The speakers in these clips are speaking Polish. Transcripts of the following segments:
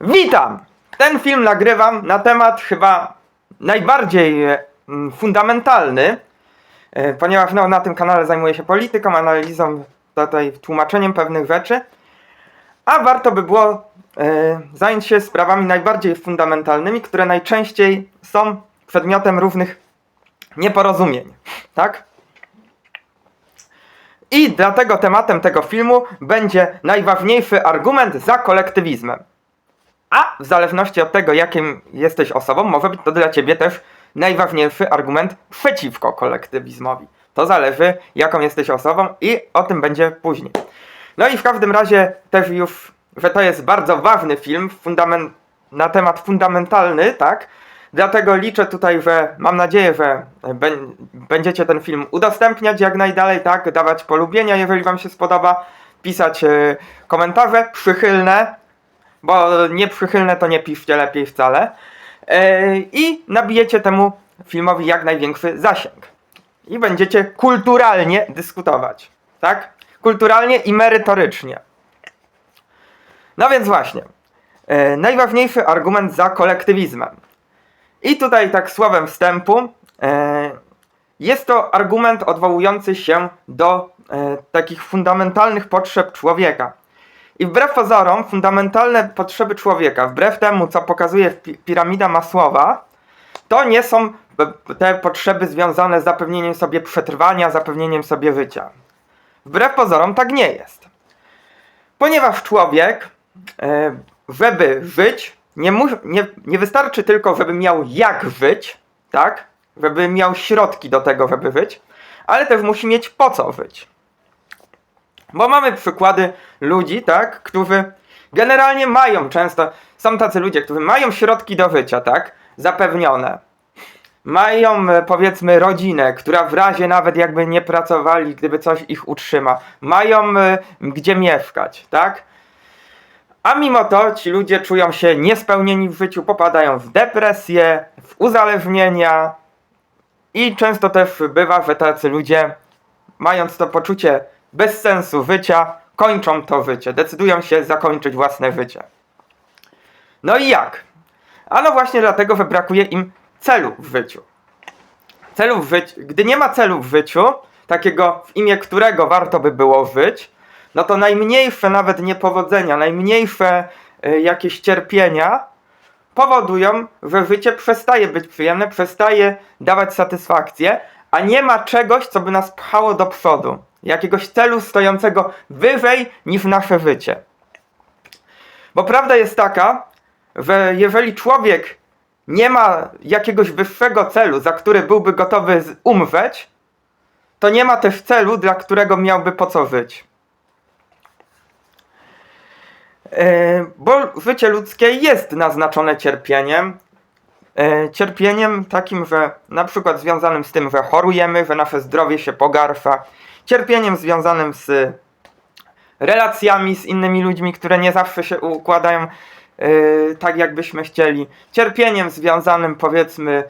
Witam! Ten film nagrywam na temat chyba najbardziej e, fundamentalny, e, ponieważ no, na tym kanale zajmuję się polityką, analizą, tutaj tłumaczeniem pewnych rzeczy, a warto by było e, zająć się sprawami najbardziej fundamentalnymi, które najczęściej są przedmiotem różnych nieporozumień, tak? I dlatego tematem tego filmu będzie najważniejszy argument za kolektywizmem. A w zależności od tego, jakim jesteś osobą, może być to dla ciebie też najważniejszy argument przeciwko kolektywizmowi. To zależy, jaką jesteś osobą i o tym będzie później. No i w każdym razie też już, że to jest bardzo ważny film na temat fundamentalny, tak? Dlatego liczę tutaj, że mam nadzieję, że bę- będziecie ten film udostępniać jak najdalej, tak? Dawać polubienia, jeżeli wam się spodoba, pisać e, komentarze przychylne, bo nieprzychylne to nie piszcie lepiej wcale. E, I nabijecie temu filmowi jak największy zasięg. I będziecie kulturalnie dyskutować. Tak? Kulturalnie i merytorycznie. No więc właśnie. E, najważniejszy argument za kolektywizmem. I tutaj tak słowem wstępu. E, jest to argument odwołujący się do takich fundamentalnych potrzeb człowieka. I wbrew pozorom, fundamentalne potrzeby człowieka, wbrew temu, co pokazuje pi- piramida Masłowa, to nie są te potrzeby związane z zapewnieniem sobie przetrwania, zapewnieniem sobie życia. Wbrew pozorom tak nie jest. Ponieważ człowiek, e, żeby żyć, nie, nie, nie wystarczy tylko, żeby miał jak żyć, tak? Żeby miał środki do tego, żeby żyć, ale też musi mieć po co żyć. Bo mamy przykłady ludzi, tak, którzy generalnie mają często, są tacy ludzie, którzy mają środki do życia, tak, zapewnione. Mają e, powiedzmy rodzinę, która w razie nawet jakby nie pracowali, gdyby coś ich utrzyma, mają e, gdzie mieszkać, tak? A mimo to ci ludzie czują się niespełnieni w życiu, popadają w depresję, w uzależnienia i często też bywa, że tacy ludzie mając to poczucie bez sensu życia, kończą to życie, decydują się zakończyć własne życie. No i jak? Ano właśnie dlatego, że brakuje im celu w życiu. Celu w życiu. Gdy nie ma celu w życiu, takiego w imię którego warto by było żyć, no to najmniejsze nawet niepowodzenia, najmniejsze y, jakieś cierpienia powodują, że życie przestaje być przyjemne, przestaje dawać satysfakcję, a nie ma czegoś, co by nas pchało do przodu. Jakiegoś celu stojącego wyżej niż nasze życie. Bo prawda jest taka, że jeżeli człowiek nie ma jakiegoś wyższego celu, za który byłby gotowy umrzeć, to nie ma też celu, dla którego miałby po co żyć. E, Bo życie ludzkie jest naznaczone cierpieniem. E, Cierpieniem takim, że na przykład związanym z tym, że chorujemy, że nasze zdrowie się pogarsza. Cierpieniem związanym z relacjami z innymi ludźmi, które nie zawsze się układają e, tak, jakbyśmy chcieli. Cierpieniem związanym powiedzmy e,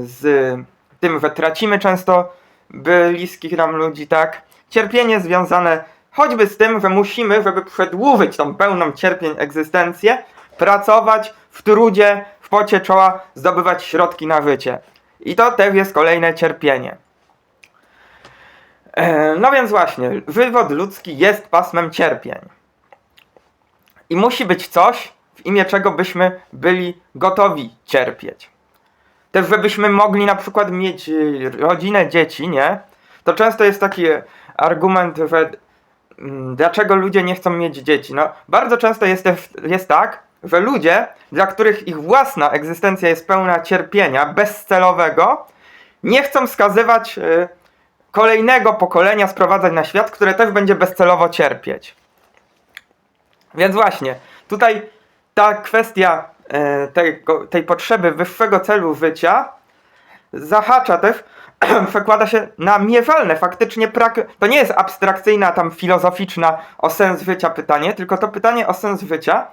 z tym, że tracimy często bliskich nam ludzi, tak? Cierpienie związane choćby z tym, że musimy, żeby przedłużyć tą pełną cierpień egzystencję, pracować w trudzie, w pocie czoła, zdobywać środki na życie. I to też jest kolejne cierpienie. E, No więc właśnie, żywot ludzki jest pasmem cierpień. I musi być coś, w imię czego byśmy byli gotowi cierpieć. Też żebyśmy mogli na przykład mieć y, rodzinę, dzieci, nie? To często jest taki argument, że mm, dlaczego ludzie nie chcą mieć dzieci? No, bardzo często jest, jest tak, że ludzie, dla których ich własna egzystencja jest pełna cierpienia bezcelowego, nie chcą skazywać y, kolejnego pokolenia, sprowadzać na świat, które też będzie bezcelowo cierpieć. Więc właśnie, tutaj ta kwestia e, tego, tej potrzeby wyższego celu życia zahacza też, przekłada się na mierzalne, faktycznie prak... to nie jest abstrakcyjna, tam filozoficzna o sens życia pytanie, tylko to pytanie o sens życia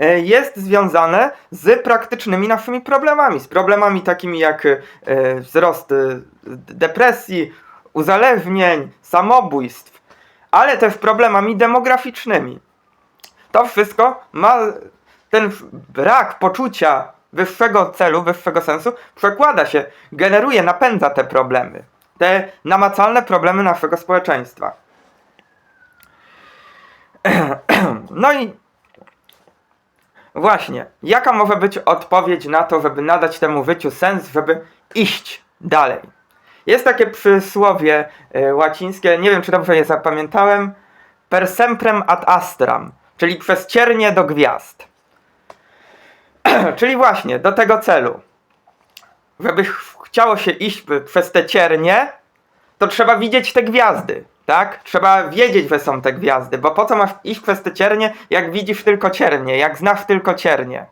e, jest związane z praktycznymi naszymi problemami, z problemami takimi jak e, wzrost e, depresji, uzależnień, samobójstw, ale też problemami demograficznymi. To wszystko ma ten brak poczucia wyższego celu, wyższego sensu przekłada się, generuje, napędza te problemy. Te namacalne problemy naszego społeczeństwa. No i właśnie, jaka może być odpowiedź na to, żeby nadać temu życiu sens, żeby iść dalej? Jest takie przysłowie y, łacińskie, nie wiem czy dobrze je zapamiętałem, per semprem ad astram, czyli przez ciernie do gwiazd. czyli właśnie do tego celu. Żeby ch- chciało się iść przez te ciernie, to trzeba widzieć te gwiazdy, tak? Trzeba wiedzieć, że są te gwiazdy, bo po co masz iść przez te ciernie, jak widzisz tylko ciernie, jak znasz tylko ciernie.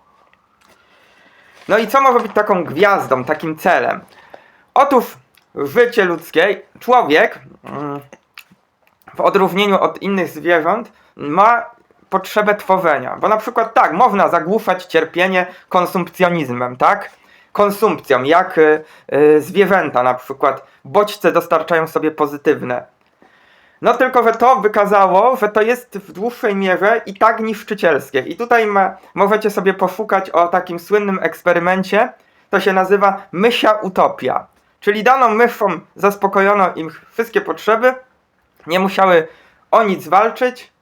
No i co może być taką gwiazdą, takim celem? Otóż życie ludzkie, człowiek mm, w odróżnieniu od innych zwierząt ma potrzebę tworzenia. Bo na przykład tak, można zagłuszać cierpienie konsumpcjonizmem, tak? Konsumpcją, jak y, y, zwierzęta na przykład. Bodźce dostarczają sobie pozytywne. No tylko, że to wykazało, że to jest w dłuższej mierze i tak niszczycielskie. I tutaj ma, możecie sobie poszukać o takim słynnym eksperymencie. To się nazywa mysia utopia. Czyli daną myszom zaspokojono im wszystkie potrzeby, nie musiały o nic walczyć.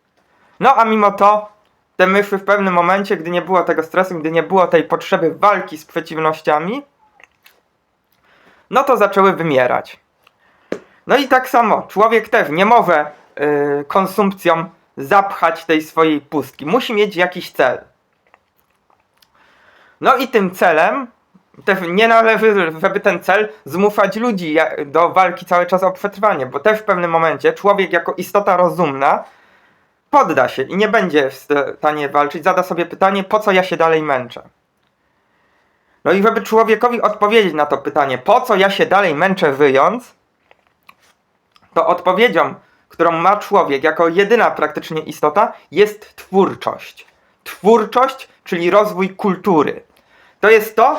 No a mimo to te myszy w pewnym momencie, gdy nie było tego stresu, gdy nie było tej potrzeby walki z przeciwnościami, no to zaczęły wymierać. No i tak samo, człowiek też nie może yy, konsumpcją zapchać tej swojej pustki. Musi mieć jakiś cel. No i tym celem też nie należy, żeby ten cel zmuszać ludzi do walki cały czas o przetrwanie, bo też w pewnym momencie człowiek jako istota rozumna podda się i nie będzie w stanie walczyć, zada sobie pytanie, po co ja się dalej męczę. No i żeby człowiekowi odpowiedzieć na to pytanie, po co ja się dalej męczę wyjąc, to odpowiedzią, którą ma człowiek jako jedyna praktycznie istota, jest twórczość. Twórczość, czyli rozwój kultury. To jest to,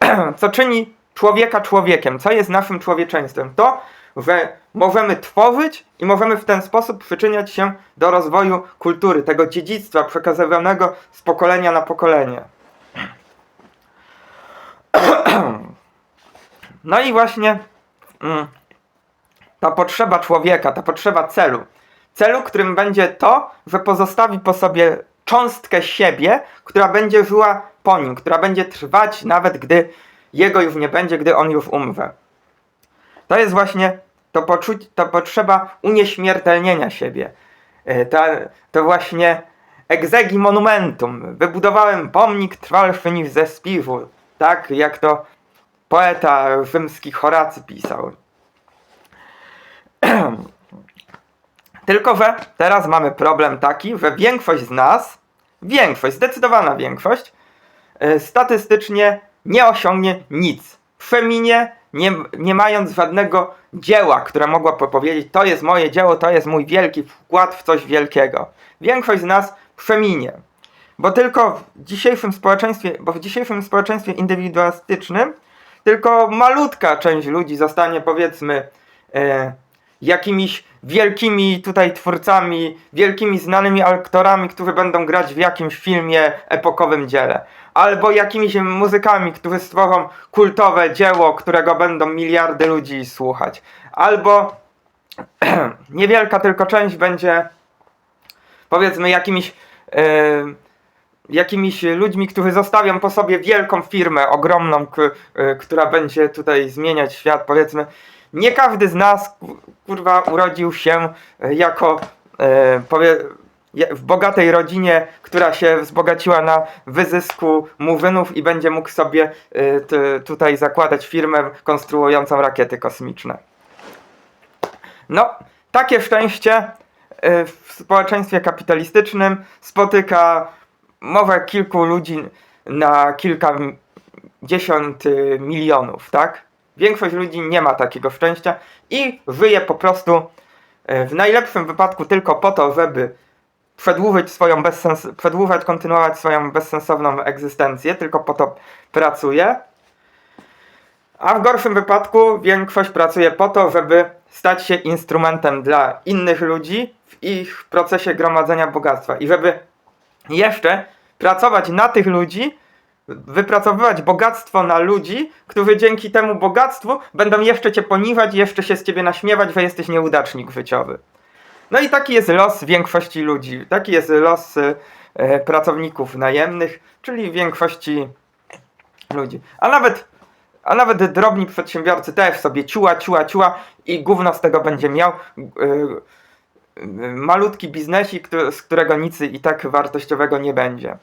co czyni człowieka człowiekiem, co jest naszym człowieczeństwem. To, że możemy tworzyć i możemy w ten sposób przyczyniać się do rozwoju kultury, tego dziedzictwa przekazywanego z pokolenia na pokolenie. No i właśnie mm, ta potrzeba człowieka, ta potrzeba celu. Celu, którym będzie to, że pozostawi po sobie cząstkę siebie, która będzie żyła po nim, która będzie trwać nawet gdy jego już nie będzie, gdy on już umrze. To jest właśnie to, poczuć, to potrzeba unieśmiertelnienia siebie. E, Ta, to właśnie exegi monumentum. Wybudowałem pomnik trwalszy niż ze spiżu. Tak jak to poeta rzymski Horacy pisał. Tylko, że teraz mamy problem taki, że większość z nas, większość, zdecydowana większość, statystycznie nie osiągnie nic. Przeminie, nie, nie mając żadnego dzieła, które mogłaby powiedzieć, to jest moje dzieło, to jest mój wielki wkład w coś wielkiego. Większość z nas przeminie. Bo tylko w dzisiejszym społeczeństwie, bo w dzisiejszym społeczeństwie indywidualistycznym tylko malutka część ludzi zostanie powiedzmy e, jakimiś wielkimi tutaj twórcami, wielkimi znanymi aktorami, którzy będą grać w jakimś filmie epokowym dziele. Albo jakimiś muzykami, którzy stworzą kultowe dzieło, którego będą miliardy ludzi słuchać. Albo niewielka tylko część będzie powiedzmy jakimiś e, jakimiś ludźmi, którzy zostawią po sobie wielką firmę, ogromną, e, która będzie tutaj zmieniać świat, powiedzmy. Nie każdy z nas, ku- kurwa, urodził się e, jako je- w bogatej rodzinie, która się wzbogaciła na wyzysku murzynów i będzie mógł sobie t, tutaj zakładać firmę konstruującą rakiety kosmiczne. No, takie szczęście y, w społeczeństwie kapitalistycznym spotyka może kilku ludzi na kilka m- dziesiąt y, milionów, tak? Większość ludzi nie ma takiego szczęścia i żyje po prostu y, w najlepszym wypadku tylko po to, żeby przedłużyć swoją bezsens, przedłużać, kontynuować swoją bezsensowną egzystencję, tylko po to pracuje. A w gorszym wypadku większość pracuje po to, żeby stać się instrumentem dla innych ludzi w ich procesie gromadzenia bogactwa i żeby jeszcze pracować na tych ludzi, wypracowywać bogactwo na ludzi, którzy dzięki temu bogactwu będą jeszcze cię poniżać, jeszcze się z ciebie naśmiewać, że jesteś nieudacznik życiowy. No i taki jest los większości ludzi. Taki jest los e, pracowników najemnych, czyli większości ludzi. A nawet, a nawet drobni przedsiębiorcy też sobie ciua, ciua, ciua i gówno z tego będzie miał. E, malutki biznesik, z którego nic i tak wartościowego nie będzie.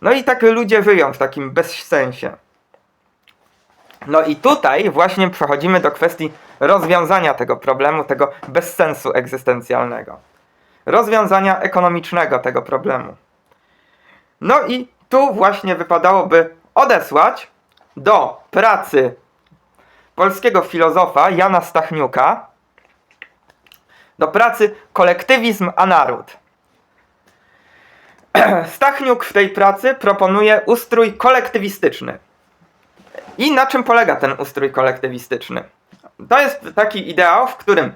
No i tak ludzie żyją w takim bezsensie. No i tutaj właśnie przechodzimy do kwestii rozwiązania tego problemu, tego bezsensu egzystencjalnego. Rozwiązania ekonomicznego tego problemu. No i tu właśnie wypadałoby odesłać do pracy polskiego filozofa Jana Stachniuka, do pracy Kolektywizm a Naród. Stachniuk w tej pracy proponuje ustrój kolektywistyczny. I na czym polega ten ustrój kolektywistyczny? To jest taki ideał, w którym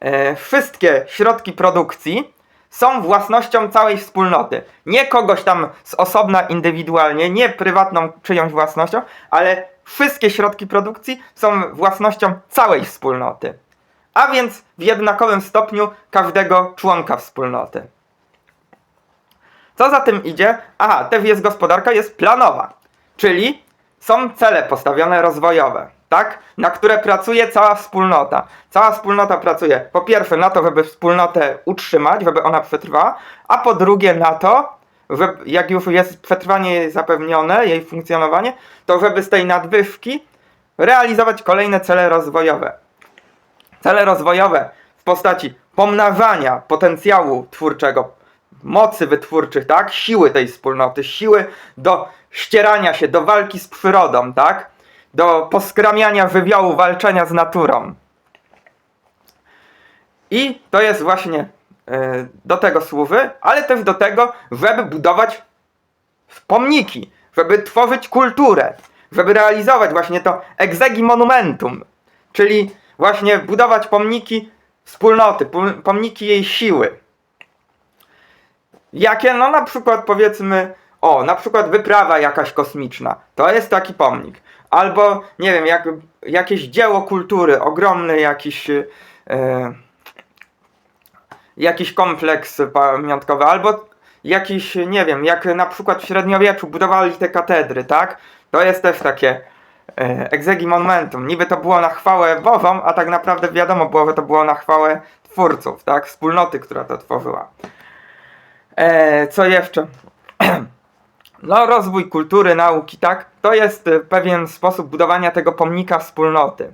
e, wszystkie środki produkcji są własnością całej wspólnoty. Nie kogoś tam z osobna indywidualnie, nie prywatną czyjąś własnością, ale wszystkie środki produkcji są własnością całej wspólnoty. A więc w jednakowym stopniu każdego członka wspólnoty. Co za tym idzie? Aha, też jest gospodarka, jest planowa. Czyli są cele postawione rozwojowe, tak? Na które pracuje cała wspólnota. Cała wspólnota pracuje po pierwsze na to, żeby wspólnotę utrzymać, żeby ona przetrwała, a po drugie na to, jak już jest przetrwanie jej zapewnione, jej funkcjonowanie, to żeby z tej nadwyżki realizować kolejne cele rozwojowe. Cele rozwojowe w postaci pomnażania potencjału twórczego, mocy wytwórczych, tak? Siły tej wspólnoty, siły do ścierania się, do walki z przyrodą, tak? Do poskramiania żywiołu, walczenia z naturą. I to jest właśnie e, do tego służy, ale też do tego, żeby budować pomniki, żeby tworzyć kulturę, żeby realizować właśnie to exegi monumentum, czyli właśnie budować pomniki wspólnoty, pom- pomniki jej siły. Jakie? No na przykład powiedzmy, o, na przykład wyprawa jakaś kosmiczna. To jest taki pomnik. Albo, nie wiem, jak, jakieś dzieło kultury, ogromny jakiś, e, jakiś kompleks pamiątkowy, albo jakiś, nie wiem, jak na przykład w średniowieczu budowali te katedry, tak? To jest też takie e, exegi monumentum. Niby to było na chwałę Bożą, a tak naprawdę wiadomo było, że to było na chwałę twórców, tak? Wspólnoty, która to tworzyła. E, co jeszcze? No, rozwój kultury, nauki, tak? To jest e, pewien sposób budowania tego pomnika wspólnoty.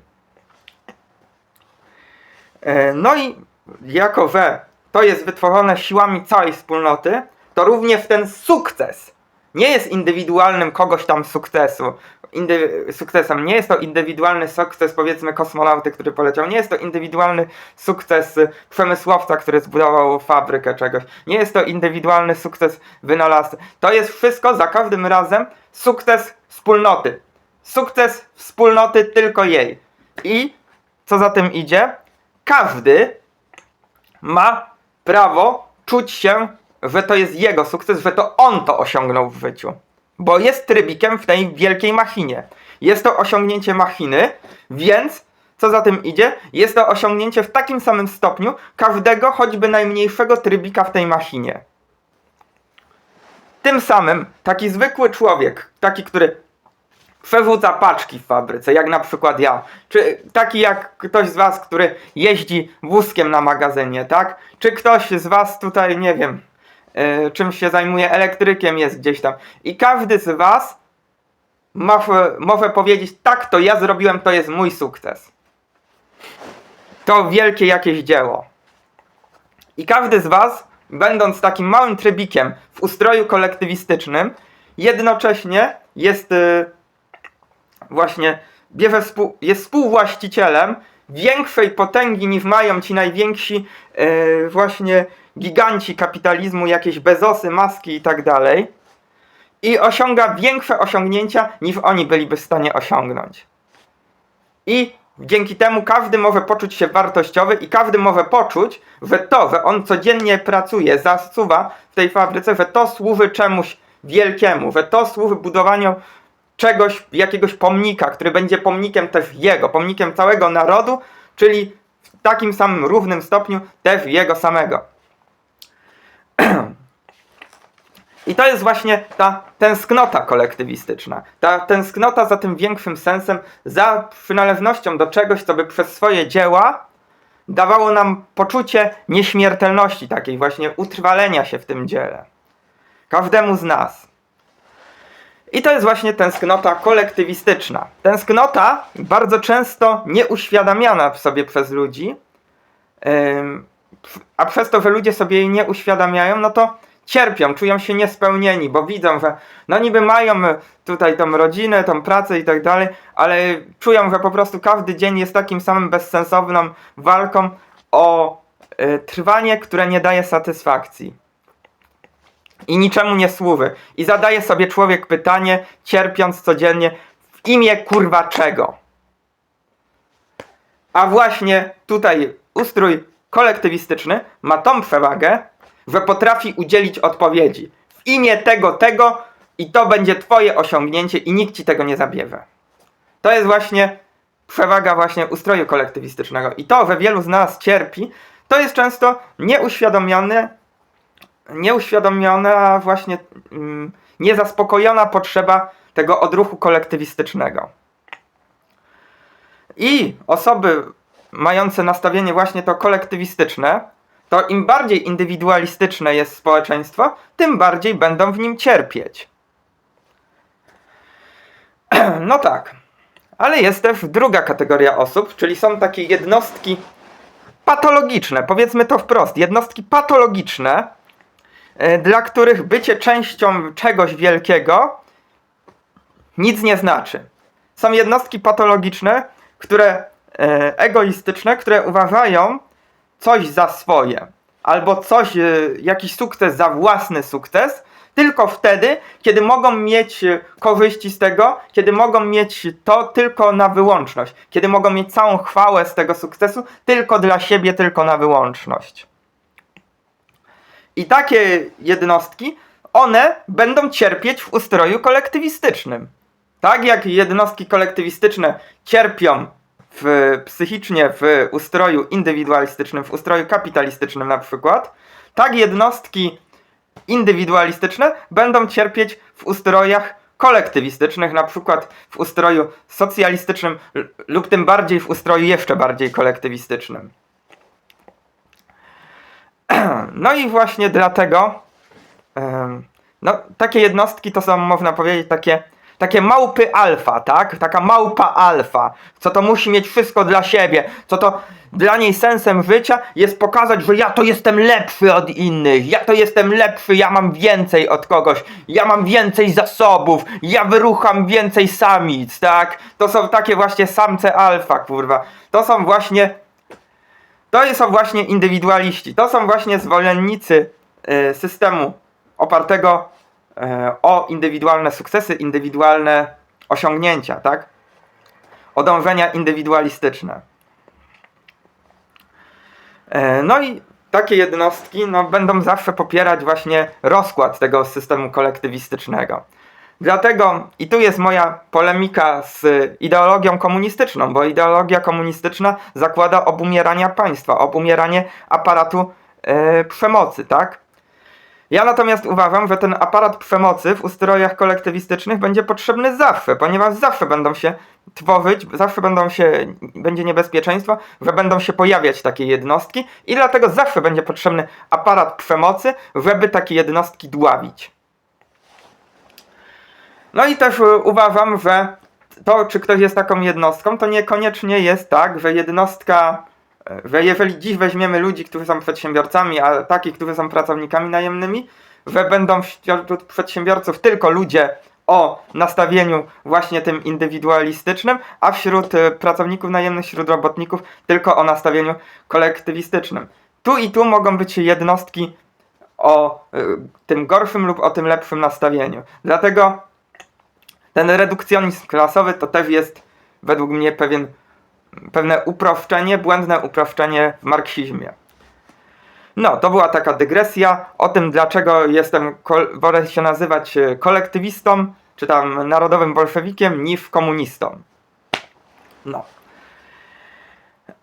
E, no i jako, że to jest wytworzone siłami całej wspólnoty, to również ten sukces nie jest indywidualnym kogoś tam sukcesu. Indy, sukcesem. Nie jest to indywidualny sukces, powiedzmy, kosmonauty, który poleciał. Nie jest to indywidualny sukces y, przemysłowca, który zbudował fabrykę czegoś. Nie jest to indywidualny sukces wynalazcy. To jest wszystko za każdym razem sukces wspólnoty. Sukces wspólnoty tylko jej. I co za tym idzie? Każdy ma prawo czuć się, że to jest jego sukces, że to on to osiągnął w życiu. Bo jest trybikiem w tej wielkiej machinie. Jest to osiągnięcie machiny, więc co za tym idzie, jest to osiągnięcie w takim samym stopniu każdego, choćby najmniejszego trybika w tej machinie. Tym samym taki zwykły człowiek, taki, który przerzuca paczki w fabryce, jak na przykład ja, czy taki jak ktoś z was, który jeździ wózkiem na magazynie, tak? Czy ktoś z was tutaj, nie wiem, czym się zajmuje, elektrykiem jest gdzieś tam. I każdy z was może, może powiedzieć, tak, to ja zrobiłem, to jest mój sukces. To wielkie jakieś dzieło. I każdy z was, będąc takim małym trybikiem w ustroju kolektywistycznym, jednocześnie jest y, właśnie bierze współ, jest współwłaścicielem większej potęgi niż mają ci najwięksi y, właśnie giganci kapitalizmu, jakieś Bezosy, Maski i tak dalej. I osiąga większe osiągnięcia niż oni byliby w stanie osiągnąć. I Dzięki temu każdy może poczuć się wartościowy i każdy może poczuć, że to, że on codziennie pracuje, zasuwa w tej fabryce, że to służy czemuś wielkiemu, że to służy budowaniu czegoś, jakiegoś pomnika, który będzie pomnikiem też jego, pomnikiem całego narodu, czyli w takim samym równym stopniu też jego samego. I to jest właśnie ta tęsknota kolektywistyczna. Ta tęsknota za tym większym sensem, za przynależnością do czegoś, co by przez swoje dzieła dawało nam poczucie nieśmiertelności, takiej właśnie utrwalenia się w tym dziele. Każdemu z nas. I to jest właśnie tęsknota kolektywistyczna. Tęsknota bardzo często nieuświadamiana sobie przez ludzi, a przez to, że ludzie sobie jej nie uświadamiają, no to cierpią, czują się niespełnieni, bo widzą, że no niby mają tutaj tą rodzinę, tą pracę i tak dalej, ale czują, że po prostu każdy dzień jest takim samym bezsensowną walką o y, trwanie, które nie daje satysfakcji. I niczemu nie służy. I zadaje sobie człowiek pytanie, cierpiąc codziennie, w imię kurwa czego? A właśnie tutaj ustrój kolektywistyczny ma tą przewagę, że potrafi udzielić odpowiedzi. W imię tego, tego i to będzie twoje osiągnięcie i nikt ci tego nie zabierze. To jest właśnie przewaga właśnie ustroju kolektywistycznego. I to, że wielu z nas cierpi, to jest często nieuświadomione, nieuświadomiona, właśnie mm, niezaspokojona potrzeba tego odruchu kolektywistycznego. I osoby mające nastawienie właśnie to kolektywistyczne, to im bardziej indywidualistyczne jest społeczeństwo, tym bardziej będą w nim cierpieć. No tak. Ale jest też druga kategoria osób, czyli są takie jednostki patologiczne, powiedzmy to wprost, jednostki patologiczne, dla których bycie częścią czegoś wielkiego nic nie znaczy. Są jednostki patologiczne, które e, egoistyczne, które uważają coś za swoje, albo coś, e, jakiś sukces za własny sukces, tylko wtedy, kiedy mogą mieć e, korzyści z tego, kiedy mogą mieć to tylko na wyłączność, kiedy mogą mieć całą chwałę z tego sukcesu tylko dla siebie, tylko na wyłączność. I takie jednostki, one będą cierpieć w ustroju kolektywistycznym. Tak jak jednostki kolektywistyczne cierpią w, psychicznie w ustroju indywidualistycznym, w ustroju kapitalistycznym na przykład, tak jednostki indywidualistyczne będą cierpieć w ustrojach kolektywistycznych, na przykład w ustroju socjalistycznym lub tym bardziej w ustroju jeszcze bardziej kolektywistycznym. No i właśnie dlatego no, takie jednostki to są, można powiedzieć, takie, takie małpy alfa, tak? Taka małpa alfa, co to musi mieć wszystko dla siebie, co to dla niej sensem życia jest pokazać, że ja to jestem lepszy od innych, ja to jestem lepszy, ja mam więcej od kogoś, ja mam więcej zasobów, ja wyrucham więcej samic, tak? To są takie właśnie samce alfa, kurwa. To są właśnie to są właśnie indywidualiści, to są właśnie zwolennicy y, systemu opartego y, o indywidualne sukcesy, indywidualne osiągnięcia, tak? O dążenia indywidualistyczne. E, No i takie jednostki no, będą zawsze popierać właśnie rozkład tego systemu kolektywistycznego. Dlatego i tu jest moja polemika z ideologią komunistyczną, bo ideologia komunistyczna zakłada obumieranie państwa, obumieranie aparatu e, przemocy, tak? Ja natomiast uważam, że ten aparat przemocy w ustrojach kolektywistycznych będzie potrzebny zawsze, ponieważ zawsze będą się tworzyć, zawsze będą się, będzie niebezpieczeństwo, że będą się pojawiać takie jednostki i dlatego zawsze będzie potrzebny aparat przemocy, żeby takie jednostki dławić. No i też y, uważam, że to, czy ktoś jest taką jednostką, to niekoniecznie jest tak, że jednostka, y, że jeżeli dziś weźmiemy ludzi, którzy są przedsiębiorcami, a takich, którzy są pracownikami najemnymi, że będą wśród przedsiębiorców tylko ludzie o nastawieniu właśnie tym indywidualistycznym, a wśród y, pracowników najemnych, wśród robotników tylko o nastawieniu kolektywistycznym. Tu i tu mogą być jednostki o y, tym gorszym lub o tym lepszym nastawieniu. Dlatego ten redukcjonizm klasowy to też jest według mnie pewien pewne uproszczenie, błędne uproszczenie w marksizmie. No, to była taka dygresja o tym, dlaczego jestem, wolę się nazywać e, kolektywistą, czy tam narodowym bolszewikiem, niż komunistą. No.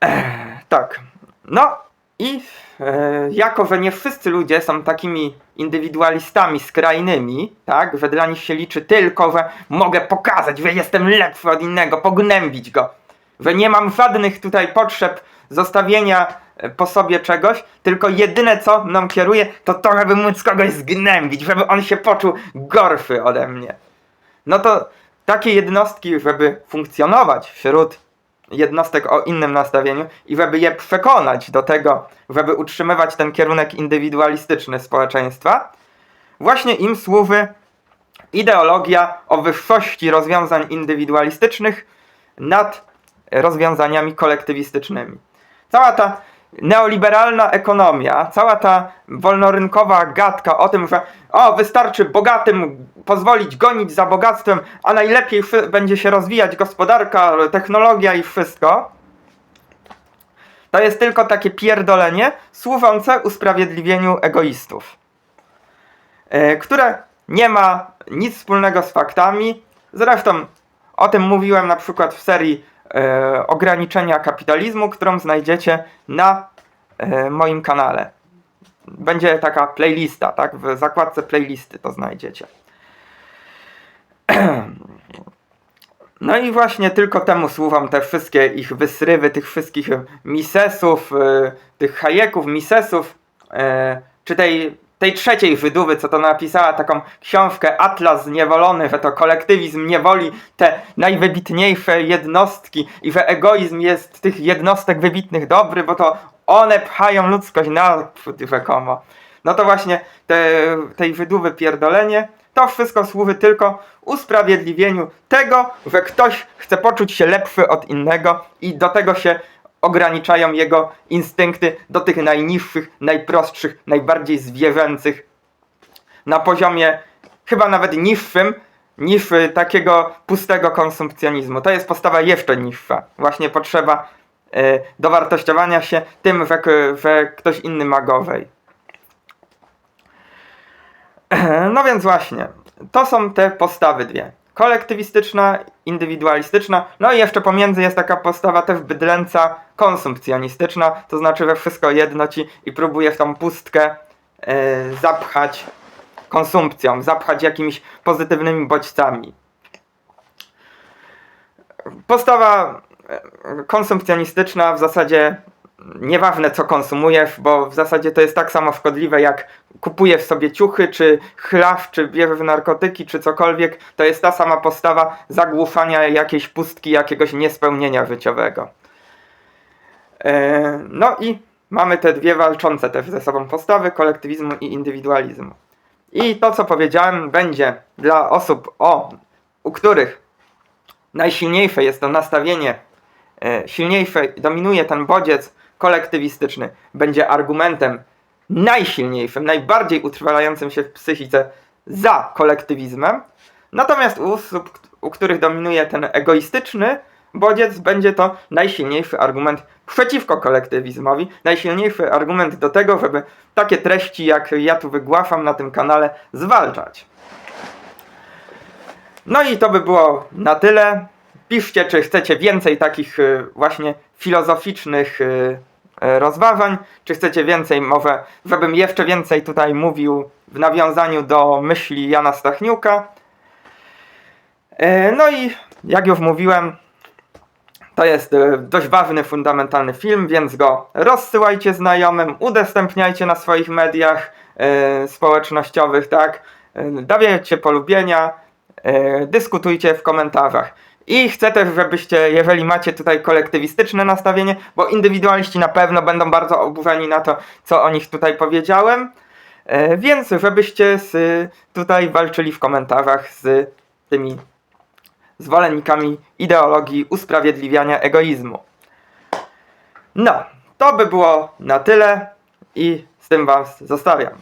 Ech, tak. No i e, jako, że nie wszyscy ludzie są takimi indywidualistami skrajnymi, tak, że dla nich się liczy tylko, że mogę pokazać, że jestem lepszy od innego, pognębić go, że nie mam żadnych tutaj potrzeb zostawienia e, po sobie czegoś, tylko jedyne co mną kieruje, to to, żeby móc kogoś zgnębić, żeby on się poczuł gorszy ode mnie. No to takie jednostki, żeby funkcjonować wśród jednostek o innym nastawieniu i żeby je przekonać do tego, żeby utrzymywać ten kierunek indywidualistyczny społeczeństwa, właśnie im służy ideologia o wyższości rozwiązań indywidualistycznych nad rozwiązaniami kolektywistycznymi. Cała ta neoliberalna ekonomia, cała ta wolnorynkowa gadka o tym, że o, wystarczy bogatym pozwolić gonić za bogactwem, a najlepiej będzie się rozwijać gospodarka, technologia i wszystko, to jest tylko takie pierdolenie służące usprawiedliwieniu egoistów, e, które nie ma nic wspólnego z faktami. Zresztą o tym mówiłem na przykład w serii ograniczenia kapitalizmu, którą znajdziecie na e, moim kanale. Będzie taka playlista, tak? W zakładce playlisty to znajdziecie. No i właśnie tylko temu służą te wszystkie ich wysrywy, tych wszystkich misesów, y, tych hajeków, misesów, czy tej, tej trzeciej Żydówy, co to napisała taką książkę Atlas Zniewolony, że to kolektywizm niewoli te najwybitniejsze jednostki i że egoizm jest tych jednostek wybitnych dobry, bo to one pchają ludzkość naprzód rzekomo. No to właśnie te, tej Żydówy pierdolenie, to wszystko służy tylko usprawiedliwieniu tego, że ktoś chce poczuć się lepszy od innego i do tego się ograniczają jego instynkty do tych najniższych, najprostszych, najbardziej zwierzęcych na poziomie chyba nawet niższym niż y, takiego pustego konsumpcjonizmu. To jest postawa jeszcze niższa. Właśnie potrzeba y, dowartościowania się tym, że, że ktoś inny ma. No więc właśnie, to są te postawy dwie. Kolektywistyczna, indywidualistyczna, no i jeszcze pomiędzy jest taka postawa też bydlęca, konsumpcjonistyczna, to znaczy, że wszystko jedno ci i próbuje w tą pustkę e, zapchać konsumpcją, zapchać jakimiś pozytywnymi bodźcami. Postawa e, konsumpcjonistyczna w zasadzie nieważne co konsumujesz, bo w zasadzie to jest tak samo szkodliwe jak kupujesz sobie ciuchy, czy chlaf, czy bierzesz narkotyki, czy cokolwiek, to jest ta sama postawa zagłuszania jakiejś pustki, jakiegoś niespełnienia życiowego. E, No i mamy te dwie walczące też ze sobą postawy, kolektywizmu i indywidualizmu. I to, co powiedziałem, będzie dla osób, o, u których najsilniejsze jest to nastawienie, e, silniejsze, dominuje ten bodziec kolektywistyczny, będzie argumentem najsilniejszym, najbardziej utrwalającym się w psychice za kolektywizmem. Natomiast u osób, u których dominuje ten egoistyczny bodziec, będzie to najsilniejszy argument przeciwko kolektywizmowi, najsilniejszy argument do tego, żeby takie treści, jak ja tu wygłaszam na tym kanale, zwalczać. No i to by było na tyle. Piszcie, czy chcecie więcej takich y, właśnie filozoficznych y, rozważań, czy chcecie więcej, może, żebym jeszcze więcej tutaj mówił w nawiązaniu do myśli Jana Stachniuka. E, No i jak już mówiłem, to jest e, dość ważny, fundamentalny film, więc go rozsyłajcie znajomym, udostępniajcie na swoich mediach e, społecznościowych, tak? E, Dawajcie polubienia, e, dyskutujcie w komentarzach. I chcę też, żebyście, jeżeli macie tutaj kolektywistyczne nastawienie, bo indywidualiści na pewno będą bardzo oburzeni na to, co o nich tutaj powiedziałem, e, więc żebyście z, tutaj walczyli w komentarzach z tymi zwolennikami ideologii usprawiedliwiania egoizmu. No, to by było na tyle i z tym Was zostawiam.